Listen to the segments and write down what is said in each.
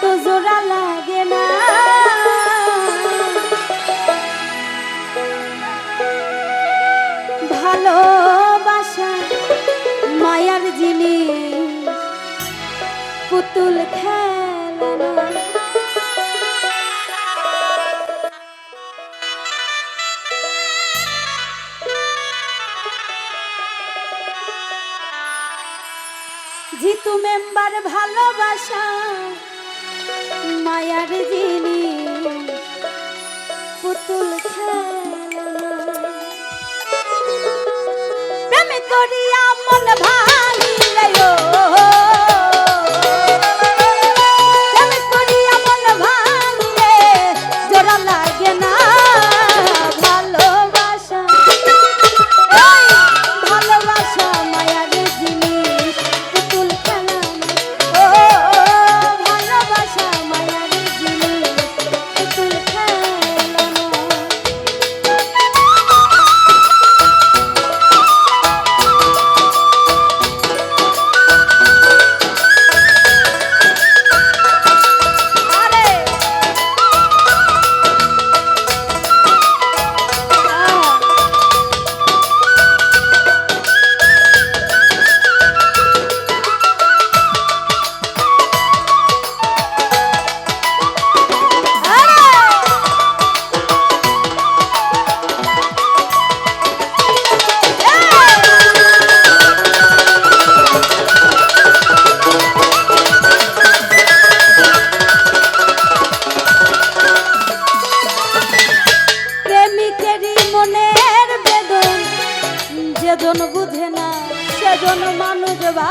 তো জোড়া লাগে না। ভালোবাসা মায়ার জিনিস পুতুল খেলা জিতু মেম্বার ভালোবাসা মায়ার জিনি পুতুল খেলা। করিয়া মন ভাঙিল সেজন বুঝে না সেজন মানুষ বা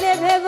তারে ভেব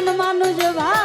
একজন মানুষ ভাই